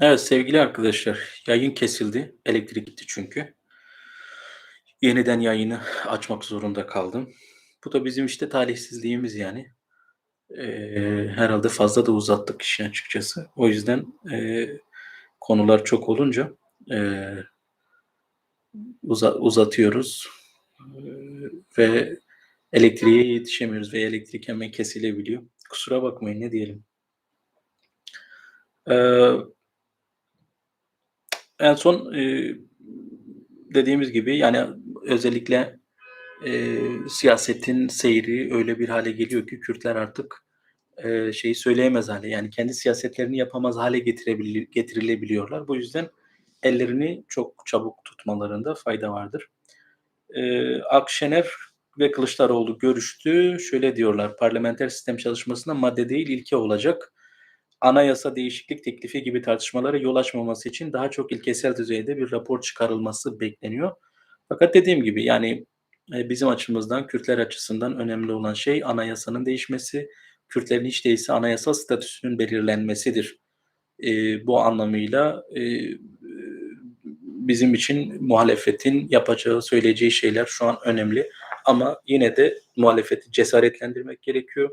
Evet sevgili arkadaşlar, yayın kesildi. Elektrik gitti çünkü. Yeniden yayını açmak zorunda kaldım. Bu da bizim işte talihsizliğimiz yani. Eee, herhalde fazla da uzattık işi açıkçası. O yüzden eee, konular çok olunca eee, uza- uzatıyoruz Eee, ve elektriğe yetişemiyoruz ve elektrik hemen kesilebiliyor. Kusura bakmayın ne diyelim. Eee, en son eee, dediğimiz gibi yani özellikle eee, siyasetin seyri öyle bir hale geliyor ki Kürtler artık eee, şeyi söyleyemez hale yani kendi siyasetlerini yapamaz hale getirilebiliyorlar. Bu yüzden ellerini çok çabuk tutmalarında fayda vardır. Eee, Akşener ve Kılıçdaroğlu görüştü. Şöyle diyorlar, parlamenter sistem çalışmasında madde değil ilke olacak. Anayasa değişiklik teklifi gibi tartışmalara yol açmaması için daha çok ilkesel düzeyde bir rapor çıkarılması bekleniyor. Fakat dediğim gibi yani e, bizim açımızdan, Kürtler açısından önemli olan şey anayasanın değişmesi, Kürtlerin hiç değilse anayasal statüsünün belirlenmesidir. E, bu anlamıyla e, bizim için muhalefetin yapacağı, söyleyeceği şeyler şu an önemli. Ama yine de muhalefeti cesaretlendirmek gerekiyor.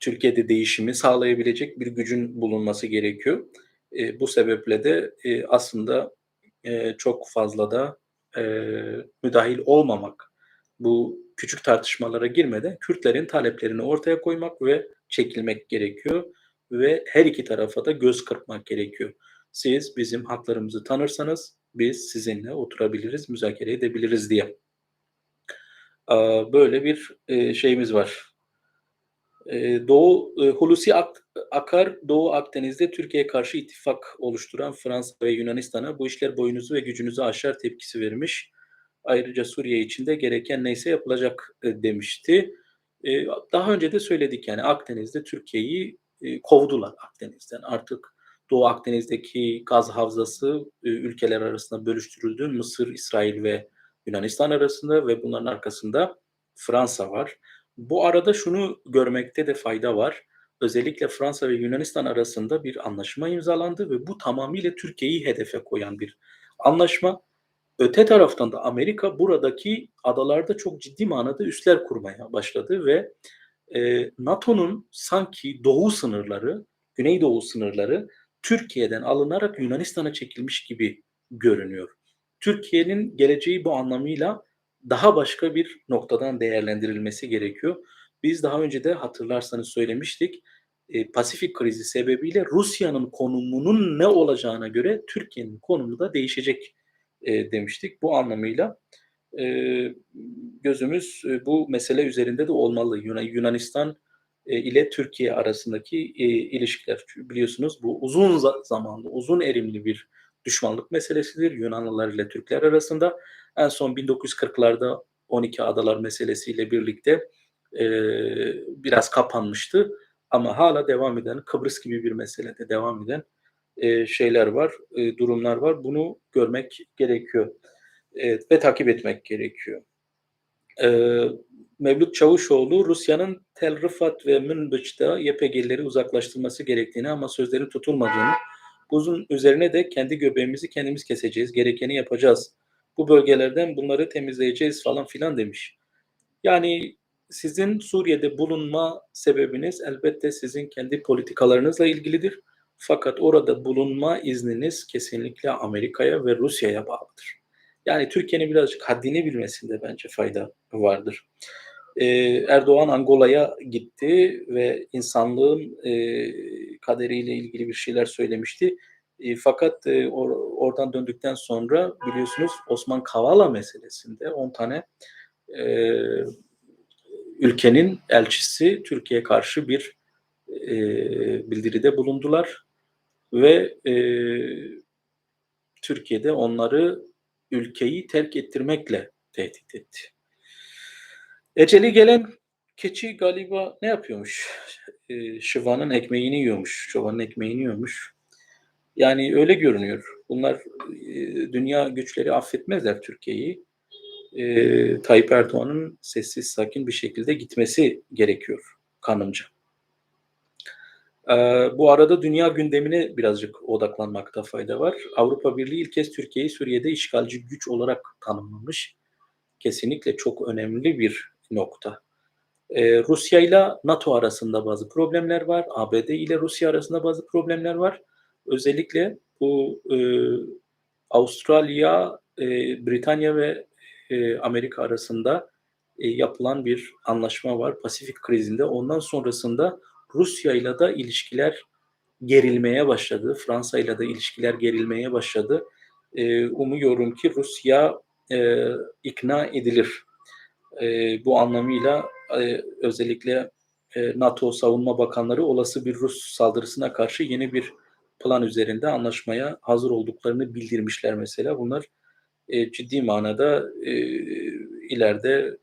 Türkiye'de değişimi sağlayabilecek bir gücün bulunması gerekiyor. E, bu sebeple de e, aslında e, çok fazla da e, müdahil olmamak, bu küçük tartışmalara girmeden Kürtlerin taleplerini ortaya koymak ve çekilmek gerekiyor ve her iki tarafa da göz kırpmak gerekiyor. Siz bizim haklarımızı tanırsanız biz sizinle oturabiliriz, müzakere edebiliriz diye. Böyle bir e, şeyimiz var. E, Doğu e, Hulusi Akar Doğu Akdeniz'de Türkiye'ye karşı ittifak oluşturan Fransa ve Yunanistan'a bu işler boyunuzu ve gücünüzü aşar tepkisi vermiş. Ayrıca Suriye için de gereken neyse yapılacak demişti. Daha önce de söyledik yani Akdeniz'de Türkiye'yi kovdular Akdeniz'den. Artık Doğu Akdeniz'deki gaz havzası ülkeler arasında bölüştürüldü. Mısır, İsrail ve Yunanistan arasında ve bunların arkasında Fransa var. Bu arada şunu görmekte de fayda var. Özellikle Fransa ve Yunanistan arasında bir anlaşma imzalandı ve bu tamamıyla Türkiye'yi hedefe koyan bir anlaşma. Öte taraftan da Amerika buradaki adalarda çok ciddi manada üsler kurmaya başladı ve e, NATO'nun sanki doğu sınırları, güneydoğu sınırları Türkiye'den alınarak Yunanistan'a çekilmiş gibi görünüyor. Türkiye'nin geleceği bu anlamıyla daha başka bir noktadan değerlendirilmesi gerekiyor. Biz daha önce de hatırlarsanız söylemiştik. E, Pasifik krizi sebebiyle Rusya'nın konumunun ne olacağına göre Türkiye'nin konumu da değişecek e, demiştik. Bu anlamıyla e, gözümüz bu mesele üzerinde de olmalı. Yunan, Yunanistan ile Türkiye arasındaki ilişkiler biliyorsunuz bu uzun zamanlı, uzun erimli bir düşmanlık meselesidir Yunanlılar ile Türkler arasında. En son 1940'larda 12 adalar meselesiyle birlikte e, biraz kapanmıştı. Ama hala devam eden, Kıbrıs gibi bir meselede devam eden e, şeyler var, e, durumlar var. Bunu görmek gerekiyor e, ve takip etmek gerekiyor. E, Mevlüt Çavuşoğlu Rusya'nın Tel Rifat ve Münbiç'te YPG'leri uzaklaştırması gerektiğini ama sözleri tutulmadığını, bunun üzerine de kendi göbeğimizi kendimiz keseceğiz, gerekeni yapacağız. Bu bölgelerden bunları temizleyeceğiz falan filan demiş. Yani sizin Suriye'de bulunma sebebiniz elbette sizin kendi politikalarınızla ilgilidir. Fakat orada bulunma izniniz kesinlikle Amerika'ya ve Rusya'ya bağlıdır. Yani Türkiye'nin birazcık haddini bilmesinde bence fayda vardır. Ee, Erdoğan Angola'ya gitti ve insanlığın e, kaderiyle ilgili bir şeyler söylemişti. E, fakat e, or, oradan döndükten sonra biliyorsunuz Osman Kavala meselesinde 10 tane e, ülkenin elçisi Türkiye'ye karşı bir e, bildiride bulundular ve e, Türkiye'de onları ülkeyi terk ettirmekle tehdit etti. Eceli gelen keçi galiba ne yapıyormuş? E, Şıvanın ekmeğini yiyormuş. Çobanın ekmeğini yiyormuş. Yani öyle görünüyor. Bunlar e, dünya güçleri affetmezler Türkiye'yi. E, Tayyip Erdoğan'ın sessiz sakin bir şekilde gitmesi gerekiyor kanımca. Eee, bu arada dünya gündemine birazcık odaklanmakta fayda var. Avrupa Birliği ilk kez Türkiye'yi Suriye'de işgalci güç olarak tanımlamış. Kesinlikle çok önemli bir nokta. Eee, Rusya ile NATO arasında bazı problemler var. ABD ile Rusya arasında bazı problemler var. Özellikle bu eee, Avustralya, eee, Britanya ve eee, Amerika arasında eee, yapılan bir anlaşma var Pasifik krizinde. Ondan sonrasında Rusya ile de ilişkiler gerilmeye başladı. Fransa ile de ilişkiler gerilmeye başladı. Eee, umuyorum ki Rusya eee, ikna edilir. Eee, bu anlamıyla eee, özellikle eee, NATO Savunma Bakanları olası bir Rus saldırısına karşı yeni bir plan üzerinde anlaşmaya hazır olduklarını bildirmişler mesela. Bunlar eee, ciddi manada eee, ileride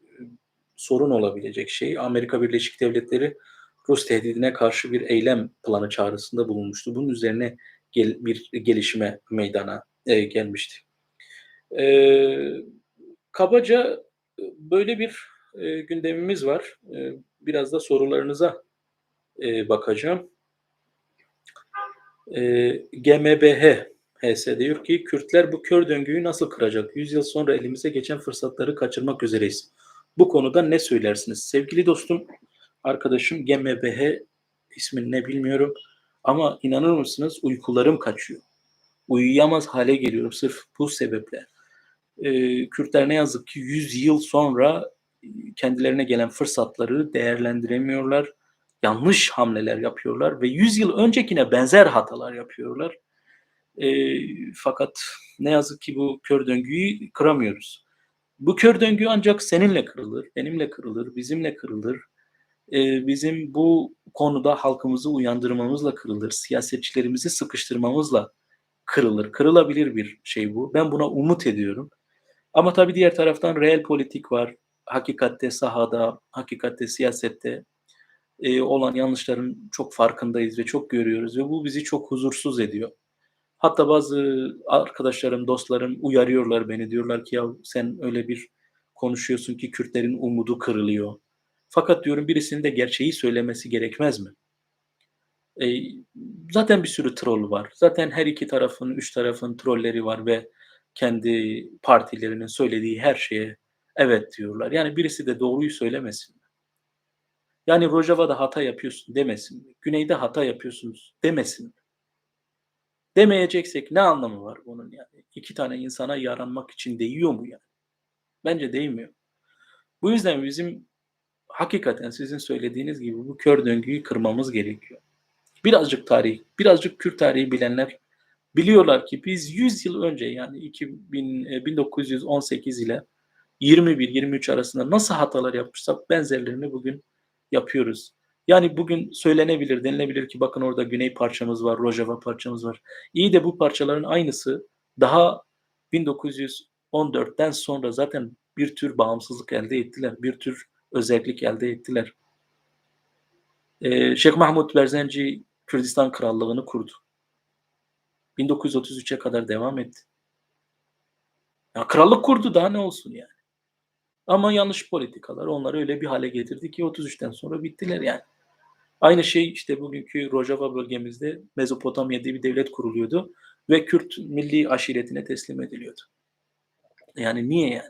sorun olabilecek şey. Amerika Birleşik Devletleri Rus tehdidine karşı bir eylem planı çağrısında bulunmuştu. Bunun üzerine gel, bir gelişme meydana e, gelmişti. E, kabaca böyle bir e, gündemimiz var. E, biraz da sorularınıza e, bakacağım. E, GMBH HS diyor ki Kürtler bu kör döngüyü nasıl kıracak? 100 yıl sonra elimize geçen fırsatları kaçırmak üzereyiz. Bu konuda ne söylersiniz? Sevgili dostum, arkadaşım GMBH ismini ne bilmiyorum ama inanır mısınız uykularım kaçıyor. Uyuyamaz hale geliyorum sırf bu sebeple. Ee, Kürtler ne yazık ki 100 yıl sonra kendilerine gelen fırsatları değerlendiremiyorlar. Yanlış hamleler yapıyorlar ve 100 yıl öncekine benzer hatalar yapıyorlar. E, fakat ne yazık ki bu kör döngüyü kıramıyoruz. Bu kör döngü ancak seninle kırılır, benimle kırılır, bizimle kırılır. E, bizim bu konuda halkımızı uyandırmamızla kırılır, siyasetçilerimizi sıkıştırmamızla kırılır. Kırılabilir bir şey bu. Ben buna umut ediyorum. Ama tabii diğer taraftan reel politik var. Hakikatte sahada, hakikatte siyasette e, olan yanlışların çok farkındayız ve çok görüyoruz ve bu bizi çok huzursuz ediyor. Hatta bazı arkadaşlarım, dostlarım uyarıyorlar beni. Diyorlar ki ya sen öyle bir konuşuyorsun ki Kürtlerin umudu kırılıyor. Fakat diyorum birisinin de gerçeği söylemesi gerekmez mi? E, zaten bir sürü troll var. Zaten her iki tarafın, üç tarafın trolleri var ve kendi partilerinin söylediği her şeye evet diyorlar. Yani birisi de doğruyu söylemesin. Yani Rojava'da hata yapıyorsun demesin. Güney'de hata yapıyorsunuz demesin demeyeceksek ne anlamı var bunun yani? İki tane insana yaranmak için değiyor mu yani? Bence değmiyor. Bu yüzden bizim hakikaten sizin söylediğiniz gibi bu kör döngüyü kırmamız gerekiyor. Birazcık tarih, birazcık Kürt tarihi bilenler biliyorlar ki biz 100 yıl önce yani 2000, 1918 e, ile 21-23 arasında nasıl hatalar yapmışsak benzerlerini bugün yapıyoruz. Yani bugün söylenebilir, denilebilir ki bakın orada Güney parçamız var, Rojava parçamız var. İyi de bu parçaların aynısı daha 1914'ten sonra zaten bir tür bağımsızlık elde ettiler. Bir tür özellik elde ettiler. Ee, Şeyh Mahmut Berzenci Kürdistan Krallığı'nı kurdu. 1933'e kadar devam etti. Ya krallık kurdu daha ne olsun yani. Ama yanlış politikalar onları öyle bir hale getirdi ki 33'ten sonra bittiler yani. Aynı şey işte bugünkü Rojava bölgemizde Mezopotamya diye bir devlet kuruluyordu ve Kürt milli aşiretine teslim ediliyordu. Yani niye yani?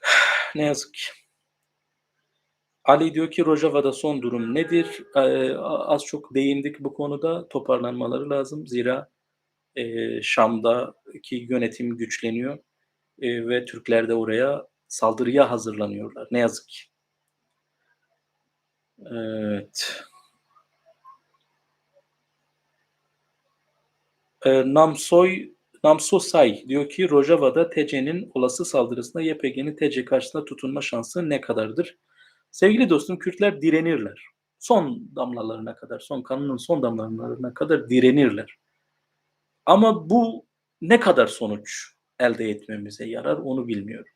ne yazık ki. Ali diyor ki Rojava'da son durum nedir? Ee, az çok değindik bu konuda. Toparlanmaları lazım. Zira e, Şam'daki yönetim güçleniyor e, ve Türkler de oraya saldırıya hazırlanıyorlar. Ne yazık ki. Evet. Ee, Namsoy Namsosay diyor ki Rojava'da TC'nin olası saldırısında YPG'nin TC karşısında tutunma şansı ne kadardır? Sevgili dostum Kürtler direnirler. Son damlalarına kadar, son kanının son damlalarına kadar direnirler. Ama bu ne kadar sonuç elde etmemize yarar onu bilmiyorum.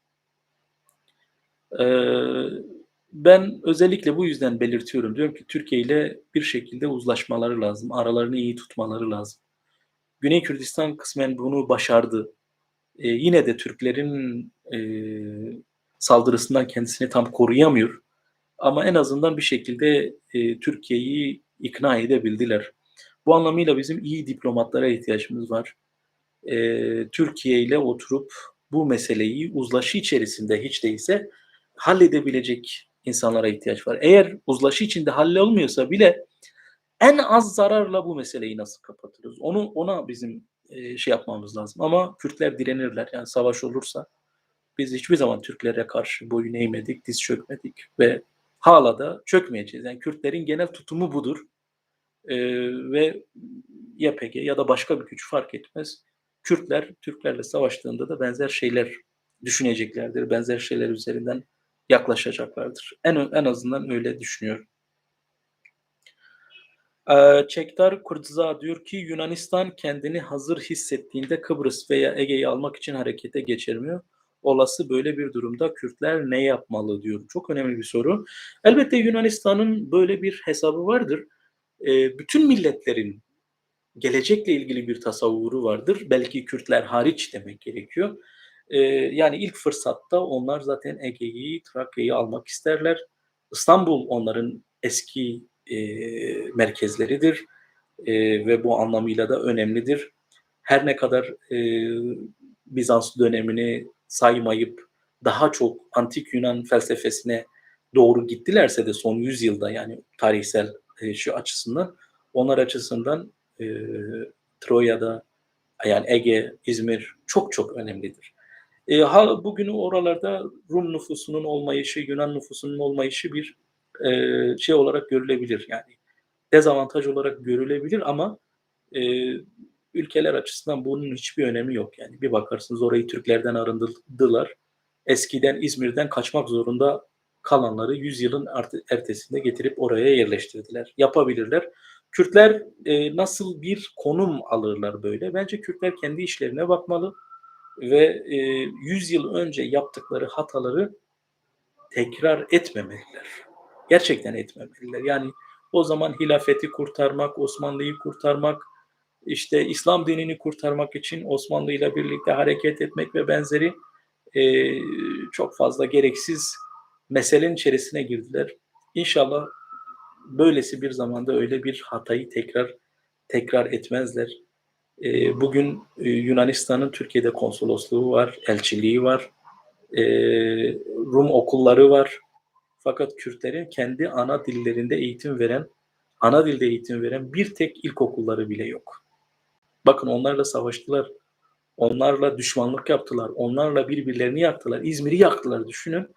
Ee, ben özellikle bu yüzden belirtiyorum. Diyorum ki Türkiye ile bir şekilde uzlaşmaları lazım. Aralarını iyi tutmaları lazım. Güney Kürdistan kısmen bunu başardı. Ee, yine de Türklerin e, saldırısından kendisini tam koruyamıyor. Ama en azından bir şekilde e, Türkiye'yi ikna edebildiler. Bu anlamıyla bizim iyi diplomatlara ihtiyacımız var. Ee, Türkiye ile oturup bu meseleyi uzlaşı içerisinde hiç değilse halledebilecek insanlara ihtiyaç var. Eğer uzlaşı içinde hallolmuyorsa bile en az zararla bu meseleyi nasıl kapatırız? Onu ona bizim e, şey yapmamız lazım. Ama Kürtler direnirler. Yani savaş olursa biz hiçbir zaman Türklere karşı boyun eğmedik, diz çökmedik ve hala da çökmeyeceğiz. Yani Kürtlerin genel tutumu budur. E, ve YPG ya da başka bir güç fark etmez. Kürtler Türklerle savaştığında da benzer şeyler düşüneceklerdir. Benzer şeyler üzerinden yaklaşacaklardır. En, en azından öyle düşünüyorum. Ee, Çektar Kurtza diyor ki Yunanistan kendini hazır hissettiğinde Kıbrıs veya Ege'yi almak için harekete geçirmiyor. Olası böyle bir durumda Kürtler ne yapmalı diyor. Çok önemli bir soru. Elbette Yunanistan'ın böyle bir hesabı vardır. Ee, bütün milletlerin gelecekle ilgili bir tasavvuru vardır. Belki Kürtler hariç demek gerekiyor. Ee, yani ilk fırsatta onlar zaten Ege'yi, Trakya'yı almak isterler. İstanbul onların eski e, merkezleridir e, ve bu anlamıyla da önemlidir. Her ne kadar e, Bizans dönemini saymayıp daha çok antik Yunan felsefesine doğru gittilerse de son yüzyılda yani tarihsel e, şu açısından onlar açısından e, Troya'da yani Ege, İzmir çok çok önemlidir. E, ha, bugün oralarda Rum nüfusunun olmayışı, Yunan nüfusunun olmayışı bir e, şey olarak görülebilir. Yani dezavantaj olarak görülebilir ama e, ülkeler açısından bunun hiçbir önemi yok. Yani bir bakarsınız orayı Türklerden arındırdılar. Eskiden İzmir'den kaçmak zorunda kalanları 100 yılın ertesinde getirip oraya yerleştirdiler. Yapabilirler. Kürtler e, nasıl bir konum alırlar böyle? Bence Kürtler kendi işlerine bakmalı ve e, 100 yıl önce yaptıkları hataları tekrar etmemeliler. Gerçekten etmemeliler. Yani o zaman hilafeti kurtarmak, Osmanlı'yı kurtarmak, işte İslam dinini kurtarmak için Osmanlı ile birlikte hareket etmek ve benzeri e, çok fazla gereksiz meselenin içerisine girdiler. İnşallah böylesi bir zamanda öyle bir hatayı tekrar tekrar etmezler. E, bugün e, Yunanistan'ın Türkiye'de konsolosluğu var, elçiliği var, e, Rum okulları var. Fakat Kürtlerin kendi ana dillerinde eğitim veren, ana dilde eğitim veren bir tek ilkokulları bile yok. Bakın onlarla savaştılar, onlarla düşmanlık yaptılar, onlarla birbirlerini yaktılar, İzmir'i yaktılar düşünün.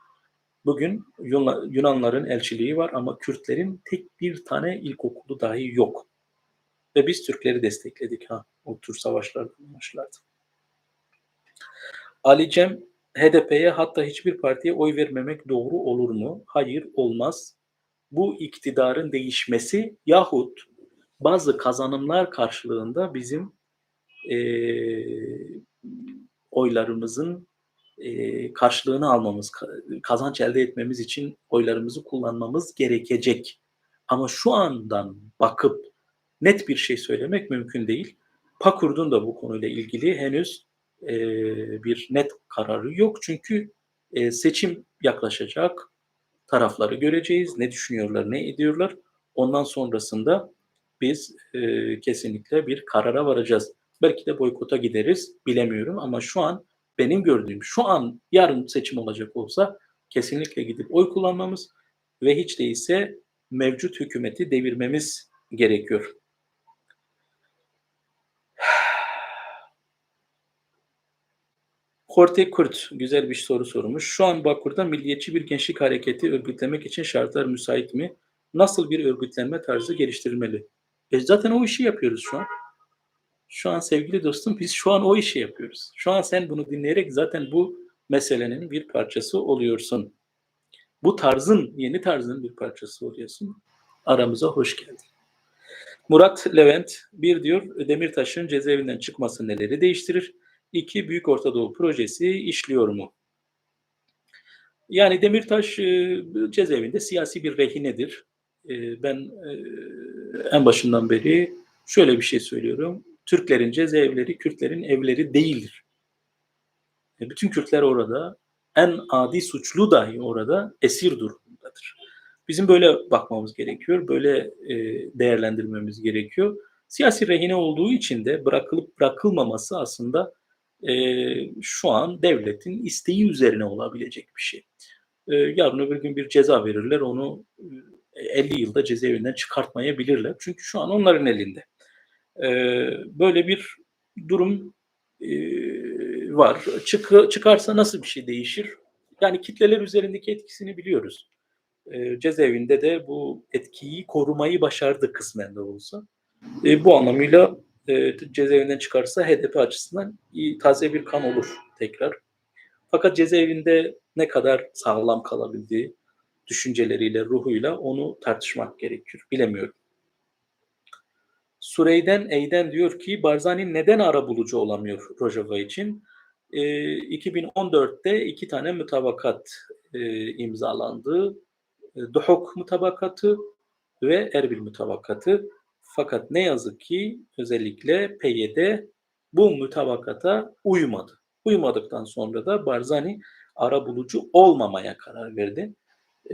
Bugün Yunanların elçiliği var ama Kürtlerin tek bir tane ilkokulu dahi yok. Ve biz Türkleri destekledik ha o tür savaşlarda, maçlarda. Ali Cem HDP'ye hatta hiçbir partiye oy vermemek doğru olur mu? Hayır olmaz. Bu iktidarın değişmesi yahut bazı kazanımlar karşılığında bizim e, oylarımızın karşılığını almamız, kazanç elde etmemiz için oylarımızı kullanmamız gerekecek. Ama şu andan bakıp net bir şey söylemek mümkün değil. Pakurd'un da bu konuyla ilgili henüz e, bir net kararı yok. Çünkü e, seçim yaklaşacak, tarafları göreceğiz, ne düşünüyorlar, ne ediyorlar. Ondan sonrasında biz e, kesinlikle bir karara varacağız. Belki de boykota gideriz, bilemiyorum ama şu an benim gördüğüm şu an yarın seçim olacak olsa kesinlikle gidip oy kullanmamız ve hiç değilse mevcut hükümeti devirmemiz gerekiyor. Korte Kurt güzel bir soru sormuş. Şu an Bakur'da milliyetçi bir gençlik hareketi örgütlemek için şartlar müsait mi? Nasıl bir örgütlenme tarzı geliştirilmeli? E zaten o işi yapıyoruz şu an. Şu an sevgili dostum biz şu an o işi yapıyoruz. Şu an sen bunu dinleyerek zaten bu meselenin bir parçası oluyorsun. Bu tarzın, yeni tarzın bir parçası oluyorsun. Aramıza hoş geldin. Murat Levent bir diyor Demirtaş'ın cezaevinden çıkması neleri değiştirir? İki Büyük Orta Doğu projesi işliyor mu? Yani Demirtaş e, cezaevinde siyasi bir rehinedir. E, ben e, en başından beri şöyle bir şey söylüyorum. Türklerin cezaevleri Kürtlerin evleri değildir. Bütün Kürtler orada en adi suçlu dahi orada esir durumundadır. Bizim böyle bakmamız gerekiyor, böyle e, değerlendirmemiz gerekiyor. Siyasi rehine olduğu için de bırakılıp bırakılmaması aslında e, şu an devletin isteği üzerine olabilecek bir şey. E, yarın öbür gün bir ceza verirler, onu e, 50 yılda cezaevinden çıkartmayabilirler. Çünkü şu an onların elinde. E, böyle bir durum e, var. Çık, çıkarsa nasıl bir şey değişir? Yani kitleler üzerindeki etkisini biliyoruz. E, cezaevinde de bu etkiyi korumayı başardı kısmen de olsa. E, bu anlamıyla e, cezaevinden çıkarsa HDP açısından iyi, taze bir kan olur tekrar. Fakat cezaevinde ne kadar sağlam kalabildiği düşünceleriyle, ruhuyla onu tartışmak gerekir. Bilemiyorum. Sureyden Eyden diyor ki Barzani neden ara bulucu olamıyor Rojava için? E, 2014'te iki tane mütabakat e, imzalandı. E, Duhuk mutabakatı ve Erbil mutabakatı. Fakat ne yazık ki özellikle PYD bu mütabakata uymadı. Uymadıktan sonra da Barzani ara bulucu olmamaya karar verdi.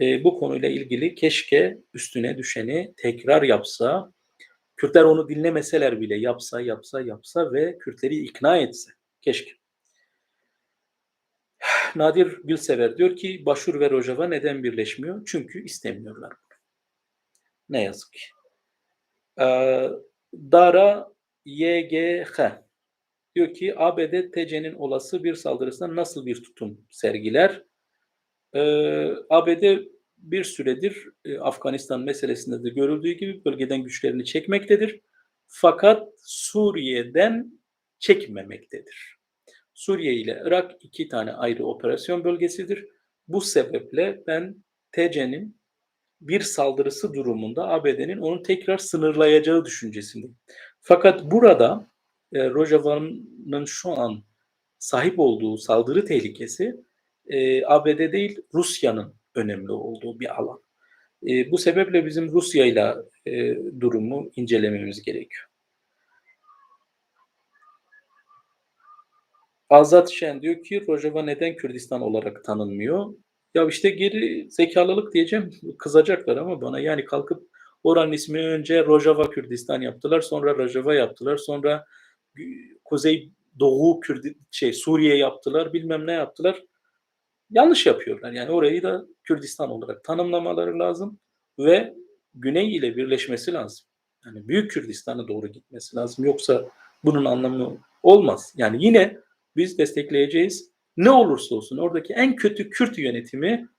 E, bu konuyla ilgili keşke üstüne düşeni tekrar yapsa, Kürtler onu dinlemeseler bile yapsa, yapsa, yapsa ve Kürtleri ikna etse. Keşke. Nadir Gülsever diyor ki Başur ve Rojava neden birleşmiyor? Çünkü istemiyorlar bunu. Ne yazık ki. Ee, Dara YGH diyor ki ABD TC'nin olası bir saldırısına nasıl bir tutum sergiler? Ee, ABD bir süredir e, Afganistan meselesinde de görüldüğü gibi bölgeden güçlerini çekmektedir. Fakat Suriye'den çekmemektedir. Suriye ile Irak iki tane ayrı operasyon bölgesidir. Bu sebeple ben TC'nin bir saldırısı durumunda ABD'nin onu tekrar sınırlayacağı düşüncesindeyim. Fakat burada e, Rojava'nın şu an sahip olduğu saldırı tehlikesi e, ABD değil Rusya'nın önemli olduğu bir alan. E, bu sebeple bizim Rusya ile durumu incelememiz gerekiyor. Azat Şen diyor ki Rojava neden Kürdistan olarak tanınmıyor? Ya işte geri zekalılık diyeceğim kızacaklar ama bana yani kalkıp oranın ismini önce Rojava Kürdistan yaptılar sonra Rojava yaptılar sonra Kuzey Doğu Kürdi şey Suriye yaptılar bilmem ne yaptılar. Yanlış yapıyorlar. Yani orayı da Kürdistan olarak tanımlamaları lazım ve Güney ile birleşmesi lazım. Yani Büyük Kürdistan'a doğru gitmesi lazım. Yoksa bunun anlamı olmaz. Yani yine biz destekleyeceğiz. Ne olursa olsun oradaki en kötü Kürt yönetimi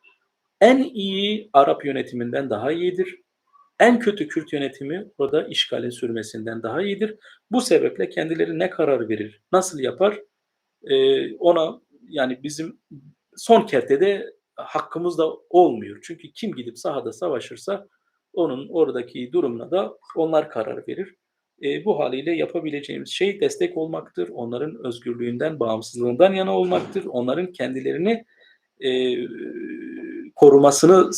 en iyi Arap yönetiminden daha iyidir. En kötü Kürt yönetimi orada işgalin sürmesinden daha iyidir. Bu sebeple kendileri ne karar verir, nasıl yapar ona yani bizim son kertede hakkımız da olmuyor. Çünkü kim gidip sahada savaşırsa onun oradaki durumuna da onlar karar verir. E, bu haliyle yapabileceğimiz şey destek olmaktır. Onların özgürlüğünden, bağımsızlığından yana olmaktır. Onların kendilerini e, korumasını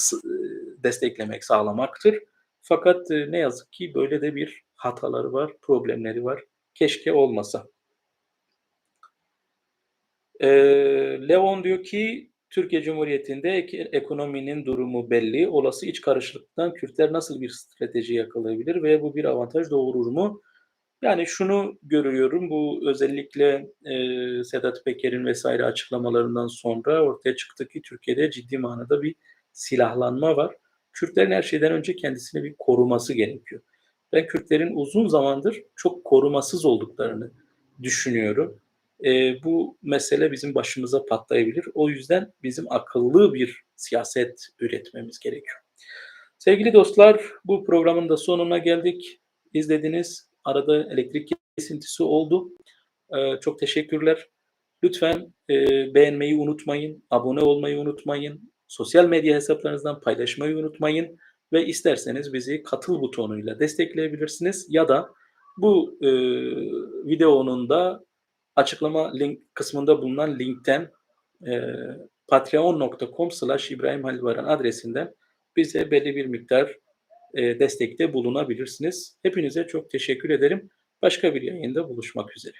desteklemek, sağlamaktır. Fakat e, ne yazık ki böyle de bir hataları var, problemleri var. Keşke olmasa. E, Leon diyor ki Türkiye Cumhuriyeti'nde ekonominin durumu belli. Olası iç karışıklıktan Kürtler nasıl bir strateji yakalayabilir ve bu bir avantaj doğurur mu? Yani şunu görüyorum bu özellikle e, Sedat Peker'in vesaire açıklamalarından sonra ortaya çıktı ki Türkiye'de ciddi manada bir silahlanma var. Kürtlerin her şeyden önce kendisini bir koruması gerekiyor. Ben Kürtlerin uzun zamandır çok korumasız olduklarını düşünüyorum e, bu mesele bizim başımıza patlayabilir. O yüzden bizim akıllı bir siyaset üretmemiz gerekiyor. Sevgili dostlar, bu programın da sonuna geldik. İzlediniz. Arada elektrik kesintisi oldu. Ee, çok teşekkürler. Lütfen e, beğenmeyi unutmayın, abone olmayı unutmayın, sosyal medya hesaplarınızdan paylaşmayı unutmayın ve isterseniz bizi katıl butonuyla destekleyebilirsiniz ya da bu e, videonun da açıklama link kısmında bulunan linkten e, patreon.com slash İbrahim Halil adresinden bize belli bir miktar e, destekte bulunabilirsiniz. Hepinize çok teşekkür ederim. Başka bir yayında buluşmak üzere.